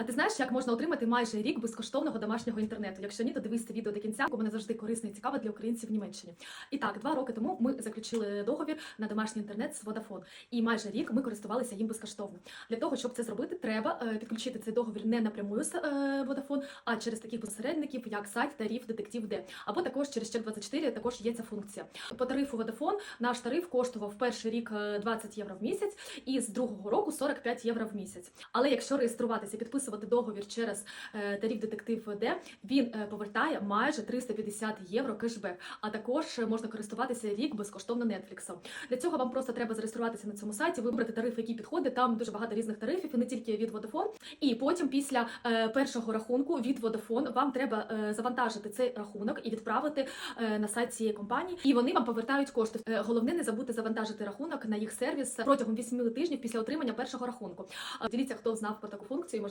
А ти знаєш, як можна отримати майже рік безкоштовного домашнього інтернету? Якщо ні, то дивись це відео до кінця, бо мене завжди корисно і цікаво для українців в Німеччині. І так, два роки тому ми заключили договір на домашній інтернет з Vodafone. І майже рік ми користувалися їм безкоштовно. Для того, щоб це зробити, треба е, підключити цей договір не напрямую з е, Vodafone, а через таких посередників, як сайт тариф Детектив Д. Або також через чек 24 також є ця функція. По тарифу Vodafone наш тариф коштував перший рік е, 20 євро в місяць, і з другого року 45 євро в місяць. Але якщо реєструватися, підписувати договір через е, тариф Детектив Д, він е, повертає майже 350 євро кешбек. А також е, можна користуватися рік безкоштовно Netflix. Для цього вам просто треба зареєструватися на цьому сайті, вибрати тариф, який підходить. Там дуже багато різних тарифів, і не тільки від Vodafone. І потім, після першого рахунку від Vodafone, вам треба завантажити цей рахунок і відправити на сайт цієї компанії. І вони вам повертають кошти. Головне не забути завантажити рахунок на їх сервіс протягом 8 тижнів після отримання першого рахунку. А Дивіться, хто знав про таку функцію.